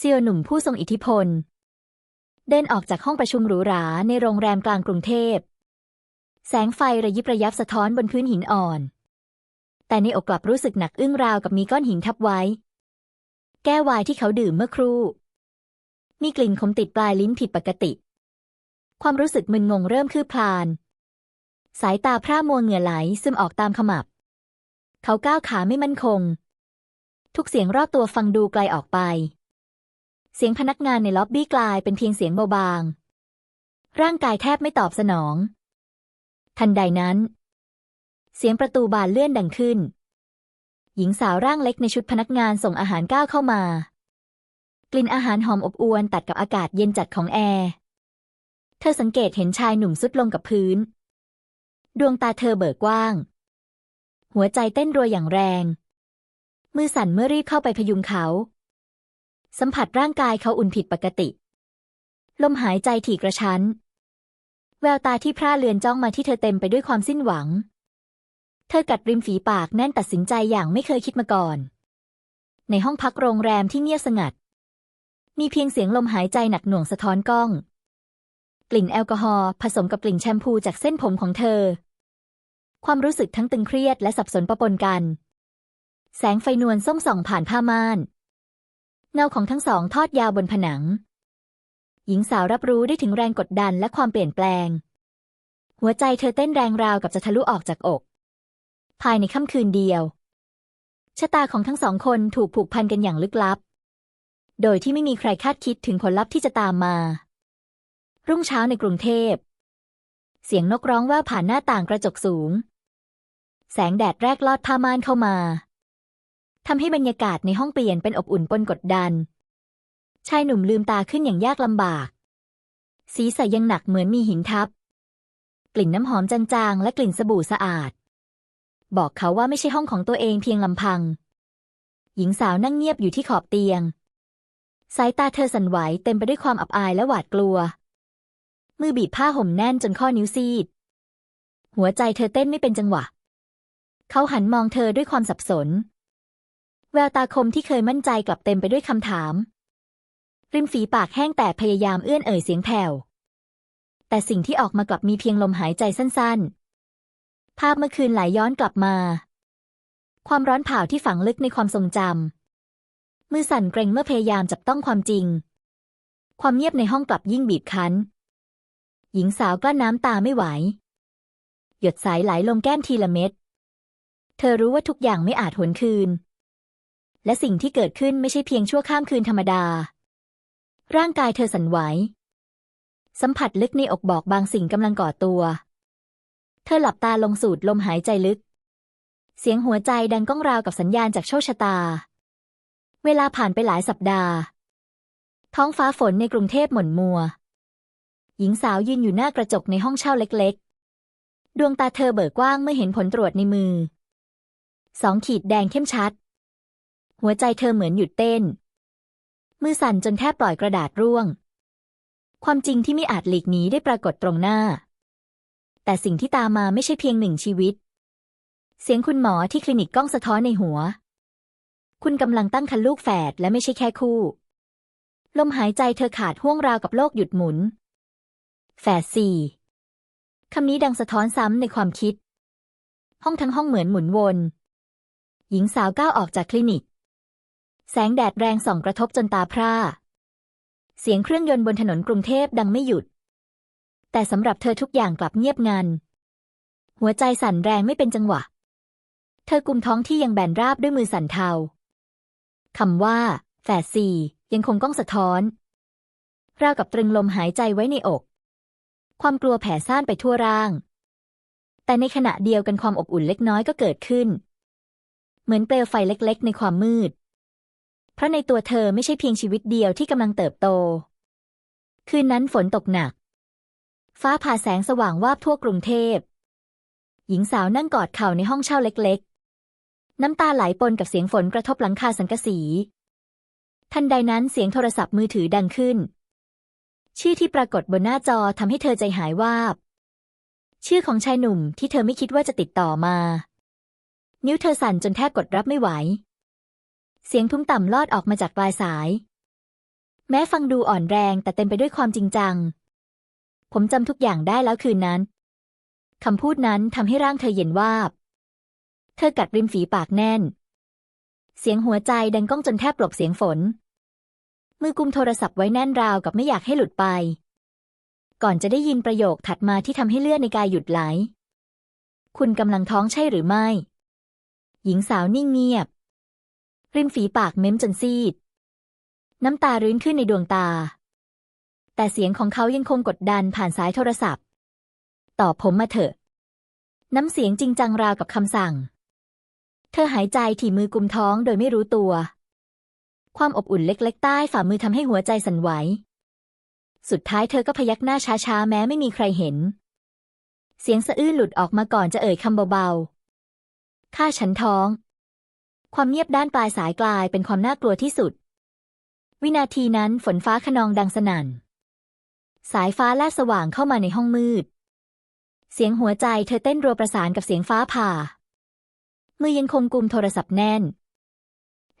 เซียวหนุ่มผู้ทรงอิทธิพล เดินออกจากห้องประชุมหรูหราในโรงแรมกลางกรุงเทพ แสงไฟระยิบระยับสะท้อนบนพื้นหินอ่อน แต่ในอกกลับรู้สึกหนักอึ้งราวกับมีก้อนหินทับไว้ แก้ววายที่เขาดื่มเมื่อครู่ มีกลิ่นขมติดปลายลิ้นผิดปกติ ความรู้สึกมึนงงเริ่มคืบคลาน สายตาพร่ามัวเหงื่อไหลซึมออกตามขมับ เขาก้าวขาไม่มั่นคง ทุกเสียงรอบตัวฟังดูไกลออกไป เสียงพนักงานในล็อบบี้กลายเป็นเพียงเสียงเบาบาง ร่างกายแทบไม่ตอบสนอง ทันใดนั้น เสียงประตูบานเลื่อนดังขึ้น หญิงสาวร่างเล็กในชุดพนักงานส่งอาหารก้าวเข้ามา กลิ่นอาหารหอมอบอวนตัดกับอากาศเย็นจัดของแอร์ เธอสังเกตเห็นชายหนุ่มสุดลงกับพื้น ดวงตาเธอเบิกกว้าง หัวใจเต้นรัวอย่างแรง มือสั่นเมื่อรีบเข้าไปพยุงเขา สัมผัสร่างกายเขาอุ่นผิดปกติ ลมหายใจถี่กระชั้น แววตาที่พร่าเลือนจ้องมาที่เธอเต็มไปด้วยความสิ้นหวัง เธอกัดริมฝีปากแน่นตัดสินใจอย่างไม่เคยคิดมาก่อน ในห้องพักโรงแรมที่เงียบสงัด มีเพียงเสียงลมหายใจหนักหน่วงสะท้อนกล้อง กลิ่นแอลกอฮอล์ผสมกับกลิ่นแชมพูจากเส้นผมของเธอ ความรู้สึกทั้งตึงเครียดและสับสนปะปนกัน แสงไฟนวลส้มส่องผ่านผ้าม่าน เงาของทั้งสองทอดยาวบนผนัง หญิงสาวรับรู้ได้ถึงแรงกดดันและความเปลี่ยนแปลง หัวใจเธอเต้นแรงราวกับจะทะลุออกจากอก ภายในค่ำคืนเดียว ชะตาของทั้งสองคนถูกผูกพันกันอย่างลึกลับ โดยที่ไม่มีใครคาดคิดถึงผลลัพธ์ที่จะตามมา รุ่งเช้าในกรุงเทพ เสียงนกร้องแว่วผ่านหน้าต่างกระจกสูง แสงแดดแรกลอดผ้าม่านเข้ามา ทำให้บรรยากาศในห้องเปลี่ยนเป็นอบอุ่นปนกดดัน ชายหนุ่มลืมตาขึ้นอย่างยากลำบาก ศีรษะยังหนักเหมือนมีหินทับ กลิ่นน้ำหอมจางๆ และกลิ่นสบู่สะอาด บอกเขาว่าไม่ใช่ห้องของตัวเองเพียงลำพัง หญิงสาวนั่งเงียบอยู่ที่ขอบเตียง สายตาเธอสั่นไหวเต็มไปด้วยความอับอายและหวาดกลัว มือบีบผ้าห่มแน่นจนข้อนิ้วซีด หัวใจเธอเต้นไม่เป็นจังหวะเขาหันมองเธอด้วยความสับสน แววตาคมที่เคยมั่นใจกลับเต็มไปด้วยคำถาม ริมฝีปากแห้งแต่พยายามเอื้อนเอ่ยเสียงแผ่ว แต่สิ่งที่ออกมากลับมีเพียงลมหายใจสั้นๆ ภาพเมื่อคืนไหลย้อนกลับมา ความร้อนเผาที่ฝังลึกในความทรงจำ มือสั่นเกรงเมื่อพยายามจับต้องความจริง ความเงียบในห้องกลับยิ่งบีบคั้น หญิงสาวกลั้นน้ำตาไม่ไหว หยดสายไหลลงแก้มทีละเม็ด เธอรู้ว่าทุกอย่างไม่อาจหวนคืน และสิ่งที่เกิดขึ้นไม่ใช่เพียงชั่วข้ามคืนธรรมดา ร่างกายเธอสั่นไหว สัมผัสลึกในอกบอกบางสิ่งกำลังก่อตัว เธอหลับตาลงสูดลมหายใจลึก เสียงหัวใจดังก้องราวกับสัญญาณจากโชคชะตา เวลาผ่านไปหลายสัปดาห์ ท้องฟ้าฝนในกรุงเทพหม่นมัว หญิงสาวยืนอยู่หน้ากระจกในห้องเช่าเล็กๆ ดวงตาเธอเบิกกว้างเมื่อเห็นผลตรวจในมือสองขีดแดงเข้มชัด หัวใจเธอเหมือนหยุดเต้น มือสั่นจนแทบปล่อยกระดาษร่วง ความจริงที่ไม่อาจหลีกหนีได้ปรากฏตรงหน้า แต่สิ่งที่ตามมาไม่ใช่เพียงหนึ่งชีวิต เสียงคุณหมอที่คลินิกก้องสะท้อนในหัว คุณกำลังตั้งครรภ์ลูกแฝดและไม่ใช่แค่คู่ ลมหายใจเธอขาดห่วงราวกับโลกหยุดหมุน แฝดสี่คำนี้ดังสะท้อนซ้ำในความคิด ห้องทั้งห้องเหมือนหมุนวน หญิงสาวก้าวออกจากคลินิก แสงแดดแรงส่องกระทบจนตาพร่า เสียงเครื่องยนต์บนถนนกรุงเทพดังไม่หยุด แต่สำหรับเธอทุกอย่างกลับเงียบงัน หัวใจสั่นแรงไม่เป็นจังหวะ เธอกุมท้องที่ยังแบนราบด้วยมือสั่นเทาคำว่าแฝดสี่ยังคงก้องสะท้อน ราวกับตรึงลมหายใจไว้ในอก ความกลัวแผ่ซ่านไปทั่วร่าง แต่ในขณะเดียวกันความอบอุ่นเล็กน้อยก็เกิดขึ้น เหมือนเปลวไฟเล็กๆ ในความมืด เพราะในตัวเธอไม่ใช่เพียงชีวิตเดียวที่กำลังเติบโต คืนนั้นฝนตกหนัก ฟ้าผ่าแสงสว่างวาบทั่วกรุงเทพ หญิงสาวนั่งกอดเข่าในห้องเช่าเล็กๆ น้ำตาไหลปนกับเสียงฝนกระทบหลังคาสังกะสี ทันใดนั้นเสียงโทรศัพท์มือถือดังขึ้น ชื่อที่ปรากฏบนหน้าจอทำให้เธอใจหายวาบ ชื่อของชายหนุ่มที่เธอไม่คิดว่าจะติดต่อมา นิ้วเธอสั่นจนแทบกดรับไม่ไหว เสียงทุ้มต่ำลอดออกมาจากปลายสาย แม้ฟังดูอ่อนแรงแต่เต็มไปด้วยความจริงจัง ผมจำทุกอย่างได้แล้วคืนนั้นคำพูดนั้นทำให้ร่างเธอเย็นวาบ เธอกัดริมฝีปากแน่น เสียงหัวใจดังก้องจนแทบกลบเสียงฝน มือกุมโทรศัพท์ไว้แน่นราวกับไม่อยากให้หลุดไป ก่อนจะได้ยินประโยคถัดมาที่ทำให้เลือดในกายหยุดไหล คุณกำลังท้องใช่หรือไม่ หญิงสาวนิ่งเงียบ ริมฝีปากเม้มจนซีด น้ำตารื้นขึ้นในดวงตา แต่เสียงของเขายังคงกดดันผ่านสายโทรศัพท์ ตอบผมมาเถอะ น้ำเสียงจริงจังราวกับคำสั่ง เธอหายใจถี่มือกุมท้องโดยไม่รู้ตัว ความอบอุ่นเล็กๆ ใต้ฝ่ามือทำให้หัวใจสั่นไหว สุดท้ายเธอก็พยักหน้าช้าๆ แม้ไม่มีใครเห็น เสียงสะอื้นหลุดออกมาก่อนจะเอ่ยคำเบาๆข้าฉันท้อง ความเงียบด้านปลายสายกลายเป็นความน่ากลัวที่สุด วินาทีนั้นฝนฟ้าขนองดังสนั่น สายฟ้าแลบสว่างเข้ามาในห้องมืด เสียงหัวใจเธอเต้นรัวประสานกับเสียงฟ้าผ่า มือยังคงกุมโทรศัพท์แน่น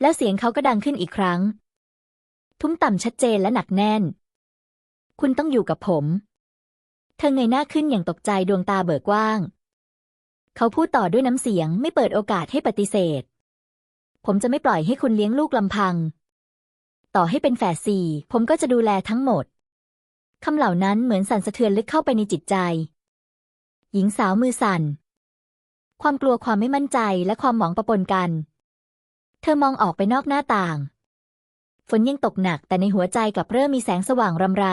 แล้วเสียงเขาก็ดังขึ้นอีกครั้ง ทุ้มต่ำชัดเจนและหนักแน่น คุณต้องอยู่กับผม เธอเงยหน้าขึ้นอย่างตกใจดวงตาเบิกกว้าง เขาพูดต่อด้วยน้ำเสียงไม่เปิดโอกาสให้ปฏิเสธ ผมจะไม่ปล่อยให้คุณเลี้ยงลูกลำพัง ต่อให้เป็นแฝดสี่ ผมก็จะดูแลทั้งหมด คำเหล่านั้นเหมือนสั่นสะเทือนลึกเข้าไปในจิตใจ หญิงสาวมือสั่น ความกลัวความไม่มั่นใจและความหมองประปนกัน เธอมองออกไปนอกหน้าต่าง ฝนยังตกหนักแต่ในหัวใจกลับเริ่มมีแสงสว่างรำไร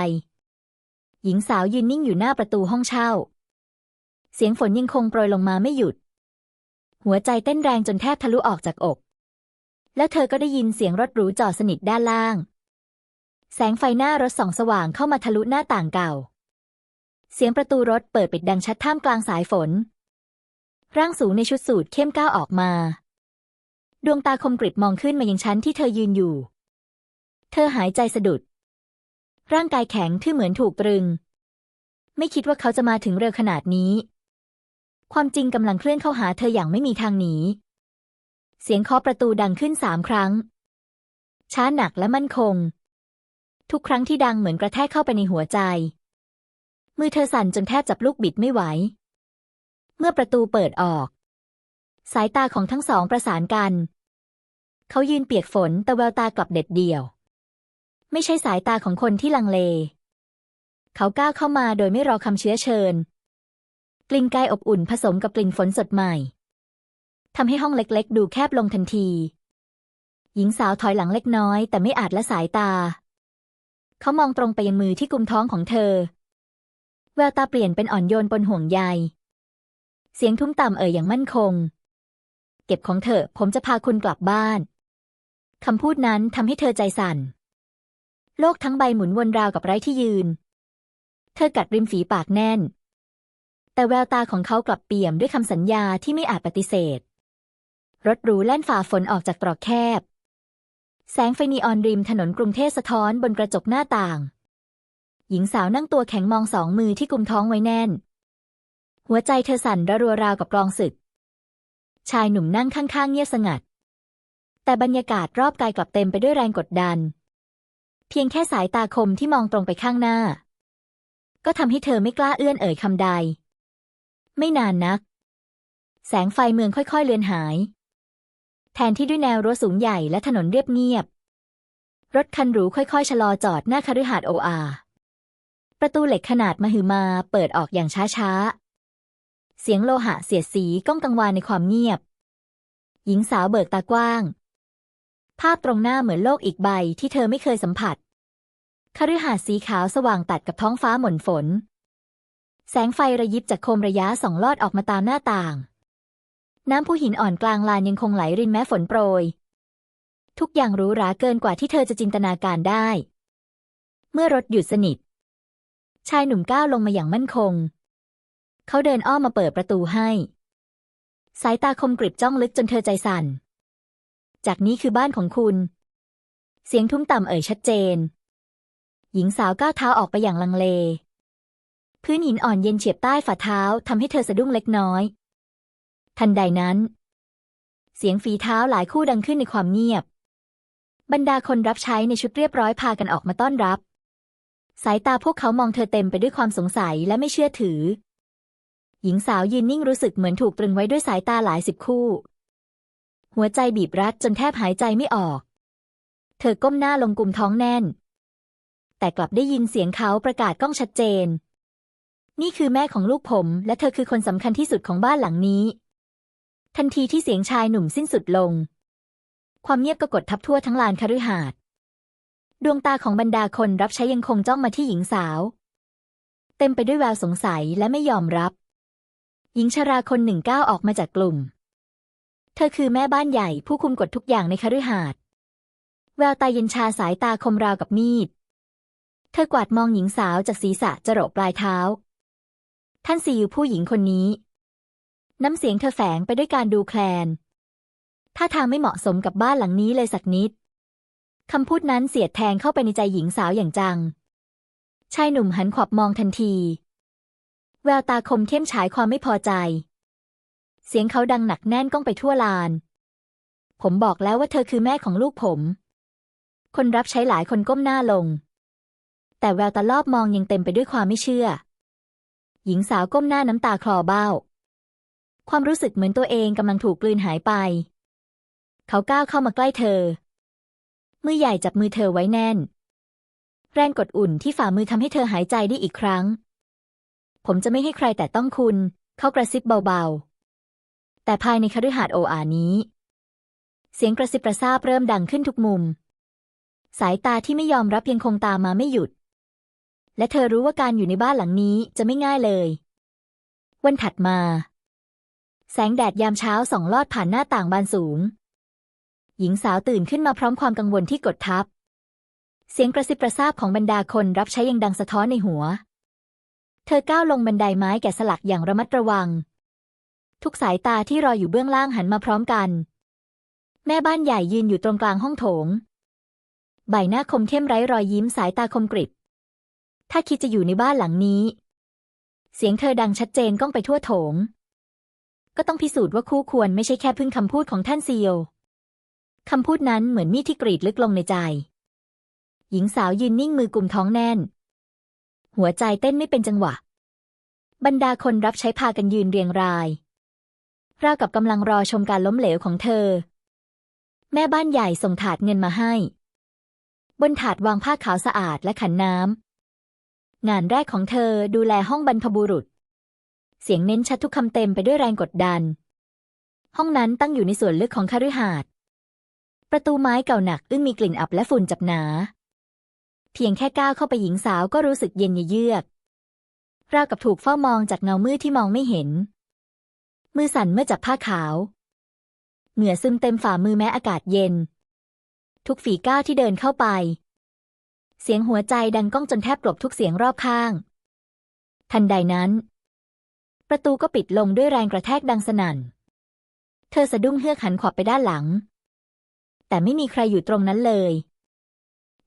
หญิงสาวยืนนิ่งอยู่หน้าประตูห้องเช่า เสียงฝนยังคงโปรยลงมาไม่หยุด หัวใจเต้นแรงจนแทบทะลุออกจากอก แล้วเธอก็ได้ยินเสียงรถหรูจอดสนิทด้านล่าง แสงไฟหน้ารถส่องสว่างเข้ามาทะลุหน้าต่างเก่า เสียงประตูรถเปิดปิดดังชัดท่ามกลางสายฝน ร่างสูงในชุดสูทเข้มก้าวออกมา ดวงตาคมกริบมองขึ้นมายังชั้นที่เธอยืนอยู่ เธอหายใจสะดุด ร่างกายแข็งที่เหมือนถูกตรึง ไม่คิดว่าเขาจะมาถึงเร็วขนาดนี้ ความจริงกำลังเคลื่อนเข้าหาเธออย่างไม่มีทางหนี เสียงเคาะประตูดังขึ้นสามครั้ง ช้าหนักและมั่นคง ทุกครั้งที่ดังเหมือนกระแทกเข้าไปในหัวใจ มือเธอสั่นจนแทบจับลูกบิดไม่ไหว เมื่อประตูเปิดออก สายตาของทั้งสองประสานกัน เขายืนเปียกฝนแต่แววตากลับเด็ดเดี่ยว ไม่ใช่สายตาของคนที่ลังเล เขาก้าวเข้ามาโดยไม่รอคำเชื้อเชิญ กลิ่นกายอบอุ่นผสมกับกลิ่นฝนสดใหม่ ทำให้ห้องเล็กๆ ดูแคบลงทันที หญิงสาวถอยหลังเล็กน้อย แต่ไม่อาจละสายตา เขามองตรงไปยังมือที่กุมท้องของเธอ แววตาเปลี่ยนเป็นอ่อนโยนปนห่วงใย เสียงทุ้มต่ำเอ่ยอย่างมั่นคง เก็บของเธอ ผมจะพาคุณกลับบ้าน คำพูดนั้นทำให้เธอใจสั่น โลกทั้งใบหมุนวนราวกับไร้ที่ยืน เธอกัดริมฝีปากแน่นแต่แววตาของเขากลับเปี่ยมด้วยคำสัญญาที่ไม่อาจปฏิเสธ รถหรูแล่นฝ่าฝนออกจากตรอกแคบ แสงไฟนีออนริมถนนกรุงเทพสะท้อนบนกระจกหน้าต่าง หญิงสาวนั่งตัวแข็งมองสองมือที่กุมท้องไว้แน่น หัวใจเธอสั่นระรัวราวกับกลองศึก ชายหนุ่มนั่งข้างๆเงียบสงัด แต่บรรยากาศรอบกายกลับเต็มไปด้วยแรงกดดัน เพียงแค่สายตาคมที่มองตรงไปข้างหน้า ก็ทำให้เธอไม่กล้าเอื้อนเอ่ยคำใด ไม่นานนัก แสงไฟเมืองค่อยๆเลือนหาย แทนที่ด้วยแนวรั้วสูงใหญ่และถนนเรียบเงียบ รถคันหรูค่อยๆ ชะลอจอดหน้าคฤหาสน์โออา ประตูเหล็กขนาดมหึมาเปิดออกอย่างช้าๆ เสียงโลหะเสียดสีก้องกังวานในความเงียบ หญิงสาวเบิกตากว้าง ภาพตรงหน้าเหมือนโลกอีกใบที่เธอไม่เคยสัมผัสคฤหาสน์สีขาวสว่างตัดกับท้องฟ้าหม่นฝน แสงไฟระยิบจากโคมระยะส่องลอดออกมาตามหน้าต่าง น้ำผู้หินอ่อนกลางลานยังคงไหลรินแม้ฝนโปรย ทุกอย่างรูหราเกินกว่าที่เธอจะจินตนาการได้ เมื่อรถหยุดสนิท ชายหนุ่มก้าวลงมาอย่างมั่นคง เขาเดินอ้อมมาเปิดประตูให้ สายตาคมกริบจ้องลึกจนเธอใจสั่น จากนี้คือบ้านของคุณ เสียงทุ้มต่ำเอ่ยชัดเจน หญิงสาวก้าวเท้าออกไปอย่างลังเล พื้นหินอ่อนเย็นเฉียบใต้ฝ่าเท้าทำให้เธอสะดุ้งเล็กน้อย ทันใดนั้น เสียงฝีเท้าหลายคู่ดังขึ้นในความเงียบ บรรดาคนรับใช้ในชุดเรียบร้อยพากันออกมาต้อนรับ สายตาพวกเขามองเธอเต็มไปด้วยความสงสัยและไม่เชื่อถือ หญิงสาวยืนนิ่งรู้สึกเหมือนถูกตรึงไว้ด้วยสายตาหลายสิบคู่ หัวใจบีบรัดจนแทบหายใจไม่ออก เธอก้มหน้าลงกลุ่มท้องแน่น แต่กลับได้ยินเสียงเขาประกาศก้องชัดเจนนี่คือแม่ของลูกผม และเธอคือคนสำคัญที่สุดของบ้านหลังนี้ ทันทีที่เสียงชายหนุ่มสิ้นสุดลง ความเงียบก็กดทับทั่วทั้งลานคฤหาสน์ดวงตาของบรรดาคนรับใช้ยังคงจ้องมาที่หญิงสาว เต็มไปด้วยแววสงสัยและไม่ยอมรับ หญิงชราคนหนึ่งก้าวออกมาจากกลุ่ม เธอคือแม่บ้านใหญ่ผู้คุมกฎทุกอย่างในคฤหาสน์แววตาเย็นชาสายตาคมราวกับมีด เธอกวาดมองหญิงสาวจากศีรษะจรดปลายเท้า ท่านซีอยู่ผู้หญิงคนนี้ น้ำเสียงเธอแฝงไปด้วยการดูแคลน ท่าทางไม่เหมาะสมกับบ้านหลังนี้เลยสักนิด คำพูดนั้นเสียดแทงเข้าไปในใจหญิงสาวอย่างจัง ชายหนุ่มหันขวับมองทันที แววตาคมเข้มฉายความไม่พอใจ เสียงเขาดังหนักแน่นก้องไปทั่วลาน ผมบอกแล้วว่าเธอคือแม่ของลูกผม คนรับใช้หลายคนก้มหน้าลง แต่แววตาลอบมองยังเต็มไปด้วยความไม่เชื่อ หญิงสาวก้มหน้าน้ำตาคลอเบ้า ความรู้สึกเหมือนตัวเองกำลังถูกกลืนหายไป เขาก้าวเข้ามาใกล้เธอ มือใหญ่จับมือเธอไว้แน่น แรงกดอุ่นที่ฝ่ามือทำให้เธอหายใจได้อีกครั้ง ผมจะไม่ให้ใครแต่ต้องคุณ เขากระซิบเบาๆ แต่ภายในคฤหาสน์โออานี้ เสียงกระซิบกระซาบเริ่มดังขึ้นทุกมุม สายตาที่ไม่ยอมรับยังคงตามมาไม่หยุด และเธอรู้ว่าการอยู่ในบ้านหลังนี้จะไม่ง่ายเลย วันถัดมา แสงแดดยามเช้าส่องลอดผ่านหน้าต่างบานสูง หญิงสาวตื่นขึ้นมาพร้อมความกังวลที่กดทับ เสียงกระซิบกระซาบของบรรดาคนรับใช้ยังดังสะท้อนในหัว เธอก้าวลงบันไดไม้แกะสลักอย่างระมัดระวัง ทุกสายตาที่รออยู่เบื้องล่างหันมาพร้อมกัน แม่บ้านใหญ่ยืนอยู่ตรงกลางห้องโถง ใบหน้าคมเข้มไร้รอยยิ้มสายตาคมกริบ ถ้าคิดจะอยู่ในบ้านหลังนี้ เสียงเธอดังชัดเจนก้องไปทั่วโถง ก็ต้องพิสูจน์ว่าคู่ควรไม่ใช่แค่พึ่งคำพูดของท่านซีโอคำพูดนั้นเหมือนมีดที่กรีดลึกลงในใจ หญิงสาวยืนนิ่งมือกุมท้องแน่น หัวใจเต้นไม่เป็นจังหวะ บรรดาคนรับใช้พากันยืนเรียงรายราวกับกำลังรอชมการล้มเหลวของเธอ แม่บ้านใหญ่ส่งถาดเงินมาให้ บนถาดวางผ้าขาวสะอาดและขันน้ำงานแรกของเธอดูแลห้องบรรพบุรุษ เสียงเน้นชัดทุกคำเต็มไปด้วยแรงกดดัน ห้องนั้นตั้งอยู่ในส่วนลึกของคฤหาสน์ประตูไม้เก่าหนักอึ้งมีกลิ่นอับและฝุ่นจับหนา เพียงแค่ก้าวเข้าไปหญิงสาวก็รู้สึกเย็นเยือก ราวกับถูกเฝ้ามองจากเงามืดที่มองไม่เห็น มือสั่นเมื่อจับผ้าขาว เหงื่อซึมเต็มฝ่ามือแม้อากาศเย็น ทุกฝีก้าวที่เดินเข้าไป เสียงหัวใจดังก้องจนแทบกลบทุกเสียงรอบข้าง ทันใดนั้น ประตูก็ปิดลงด้วยแรงกระแทกดังสนั่น เธอสะดุ้งเฮือกหันขวับไปด้านหลัง แต่ไม่มีใครอยู่ตรงนั้นเลย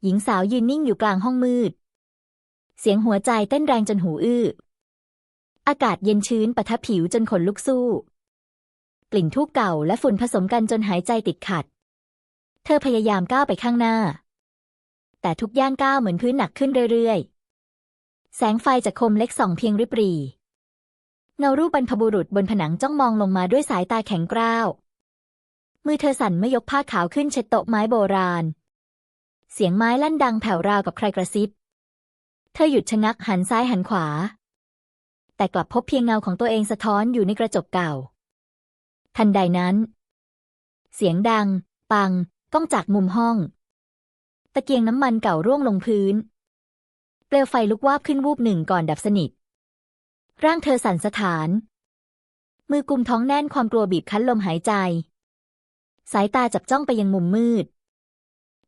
หญิงสาวยืนนิ่งอยู่กลางห้องมืด เสียงหัวใจเต้นแรงจนหูอื้อ อากาศเย็นชื้นปะทะผิวจนขนลุกสู้ กลิ่นทูบเก่าและฝุ่นผสมกันจนหายใจติดขัด เธอพยายามก้าวไปข้างหน้า แต่ทุกย่างก้าวเหมือนพื้นหนักขึ้นเรื่อยๆ แสงไฟจากคมเล็กส่องเพียงริบหรี่ เงารูปบรรพบุรุษบนผนังจ้องมองลงมาด้วยสายตาแข็งกร้าว มือเธอสั่นเมื่อยกผ้าขาวขึ้นเช็ดโต๊ะไม้โบราณ เสียงไม้ลั่นดังแผ่วราวกับใครกระซิบ เธอหยุดชะงักหันซ้ายหันขวา แต่กลับพบเพียงเงาของตัวเองสะท้อนอยู่ในกระจกเก่า ทันใดนั้น เสียงดัง ปัง ก้องจากมุมห้อง ตะเกียงน้ำมันเก่าร่วงลงพื้น เปลวไฟลุกวาบขึ้นวูบหนึ่งก่อนดับสนิท ร่างเธอสั่นสะท้าน มือกุมท้องแน่นความกลัวบีบคั้นลมหายใจ สายตาจับจ้องไปยังมุมมืด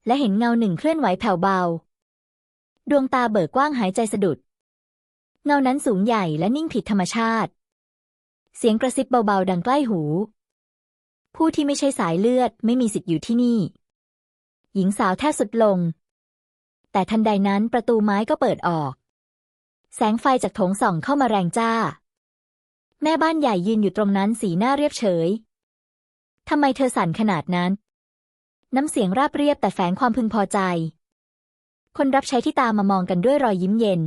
และเห็นเงาหนึ่งเคลื่อนไหวแผ่วเบา ดวงตาเบิกกว้างหายใจสะดุด เงานั้นสูงใหญ่และนิ่งผิดธรรมชาติ เสียงกระซิบเบาๆดังใกล้หู ผู้ที่ไม่ใช่สายเลือดไม่มีสิทธิ์อยู่ที่นี่ หญิงสาวแทบสุดลง แต่ทันใดนั้นประตูไม้ก็เปิดออก แสงไฟจากโถงส่องเข้ามาแรงจ้า แม่บ้านใหญ่ยืนอยู่ตรงนั้นสีหน้าเรียบเฉย ทำไมเธอสั่นขนาดนั้น น้ำเสียงราบเรียบแต่แฝงความพึงพอใจ คนรับใช้ที่ตามมามองกันด้วยรอยยิ้มเย็น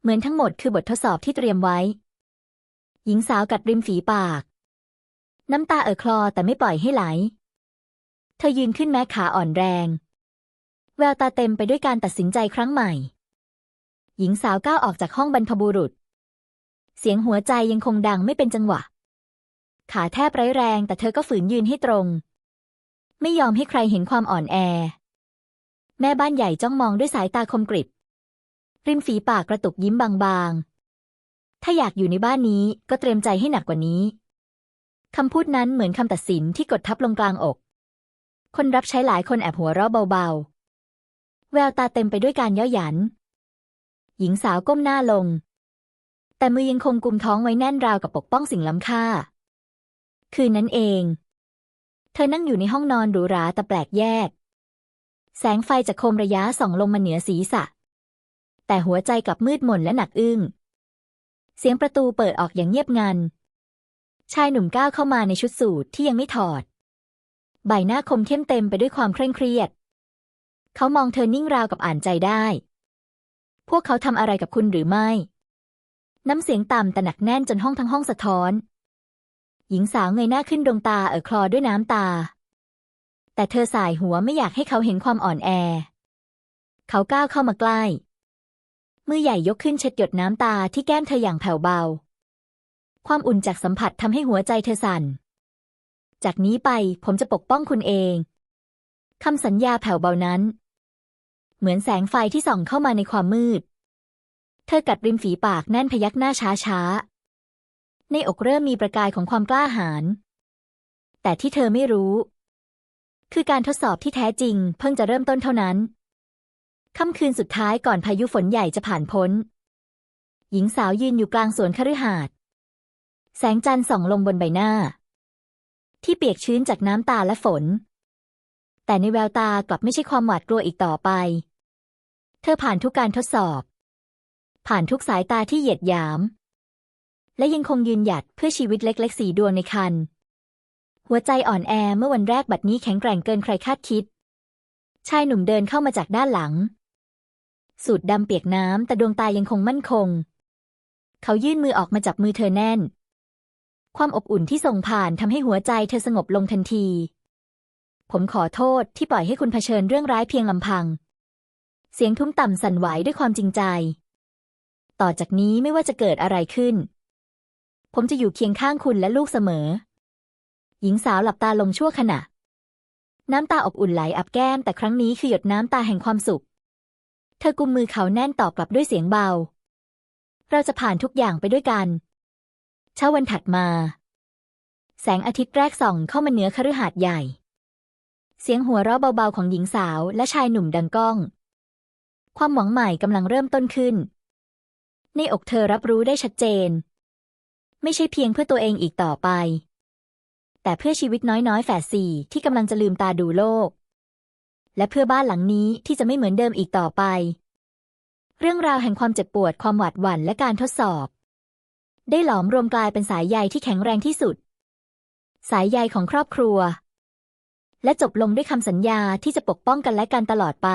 เหมือนทั้งหมดคือบททดสอบที่เตรียมไว้ หญิงสาวกัดริมฝีปาก น้ำตาเอ่อคลอแต่ไม่ปล่อยให้ไหล เธอยืนขึ้นแม้ขาอ่อนแรง แววตาเต็มไปด้วยการตัดสินใจครั้งใหม่ หญิงสาวก้าวออกจากห้องบรรพบุรุษ เสียงหัวใจยังคงดังไม่เป็นจังหวะ ขาแทบไร้แรงแต่เธอก็ฝืนยืนให้ตรง ไม่ยอมให้ใครเห็นความอ่อนแอ แม่บ้านใหญ่จ้องมองด้วยสายตาคมกริบ ริมฝีปากกระตุกยิ้มบางๆ ถ้าอยากอยู่ในบ้านนี้ก็เตรียมใจให้หนักกว่านี้คำพูดนั้นเหมือนคำตัดสินที่กดทับลงกลางอก คนรับใช้หลายคนแอบหัวเราะเบาๆ แววตาเต็มไปด้วยการย่อหยัน หญิงสาวก้มหน้าลง แต่มือยังคงกุมท้องไว้แน่นราวกับปกป้องสิ่งล้ำค่า คืนนั้นเอง เธอนั่งอยู่ในห้องนอนหรูหราแต่แปลกแยก แสงไฟจากโคมระยะส่องลงมาเหนือศีรษะ แต่หัวใจกลับมืดมนและหนักอึ้ง เสียงประตูเปิดออกอย่างเงียบงัน ชายหนุ่มก้าวเข้ามาในชุดสูทที่ยังไม่ถอด ใบหน้าคมเข้มเต็มไปด้วยความเคร่งเครียด เขามองเธอนิ่งราวกับอ่านใจได้ พวกเขาทำอะไรกับคุณหรือไม่ น้ำเสียงต่ำแต่หนักแน่นจนห้องทั้งห้องสะท้อน หญิงสาวเงยหน้าขึ้นดวงตาเอ่อคลอด้วยน้ำตา แต่เธอสายหัวไม่อยากให้เขาเห็นความอ่อนแอ เขาก้าวเข้ามาใกล้ มือใหญ่ยกขึ้นเช็ดหยดน้ำตาที่แก้มเธออย่างแผ่วเบา ความอุ่นจากสัมผัสทำให้หัวใจเธอสั่น จากนี้ไปผมจะปกป้องคุณเองคำสัญญาแผ่วเบานั้น เหมือนแสงไฟที่ส่องเข้ามาในความมืด เธอกัดริมฝีปากแน่นพยักหน้าช้าช้าๆ ในอกเริ่มมีประกายของความกล้าหาญ แต่ที่เธอไม่รู้ คือการทดสอบที่แท้จริง เพิ่งจะเริ่มต้นเท่านั้น ค่ำคืนสุดท้ายก่อนพายุฝนใหญ่จะผ่านพ้น หญิงสาวยืนอยู่กลางสวนคฤหาสน์ แสงจันทร์ส่องลงบนใบหน้า ที่เปียกชื้นจากน้ำตาและฝนแต่ในแววตากลับไม่ใช่ความหวาดกลัวอีกต่อไป ธอผ่านทุกการทดสอบ ผ่านทุกสายตาที่เหยียดหยาม และยังคงยืนหยัดเพื่อชีวิตเล็กๆสีดวงในคัน หัวใจอ่อนแอเมื่อวันแรกบัดนี้แข็งแกร่งเกินใครคาดคิด ชายหนุ่มเดินเข้ามาจากด้านหลัง สูดดำเปียกน้ำแต่ดวงตายังคงมั่นคง เขายื่นมือออกมาจับมือเธอแน่น ความอบอุ่นที่ส่งผ่านทำให้หัวใจเธอสงบลงทันที ผมขอโทษที่ปล่อยให้คุณเผชิญเรื่องร้ายเพียงลำพัง เสียงทุ้มต่ำสั่นไหวด้วยความจริงใจ ต่อจากนี้ไม่ว่าจะเกิดอะไรขึ้น ผมจะอยู่เคียงข้างคุณและลูกเสมอ หญิงสาวหลับตาลงชั่วขณะ น้ำตาอบอุ่นไหลอับแก้ม แต่ครั้งนี้คือหยดน้ำตาแห่งความสุข เธอกุมมือเขาแน่นตอบกลับด้วยเสียงเบา เราจะผ่านทุกอย่างไปด้วยกัน เช้าวันถัดมา แสงอาทิตย์แรกส่องเข้ามาเหนือคฤหาสน์ใหญ่ เสียงหัวเราะเบาๆของหญิงสาวและชายหนุ่มดังก้อง ความหวังใหม่กำลังเริ่มต้นขึ้น ในอกเธอรับรู้ได้ชัดเจน ไม่ใช่เพียงเพื่อตัวเองอีกต่อไป แต่เพื่อชีวิตน้อยๆ แฝดสี่ที่กำลังจะลืมตาดูโลก และเพื่อบ้านหลังนี้ที่จะไม่เหมือนเดิมอีกต่อไป เรื่องราวแห่งความเจ็บปวดความหวาดหวั่นและการทดสอบ ได้หลอมรวมกลายเป็นสายใยที่แข็งแรงที่สุด สายใยของครอบครัว และจบลงด้วยคำสัญญาที่จะปกป้องกันและกันตลอดไป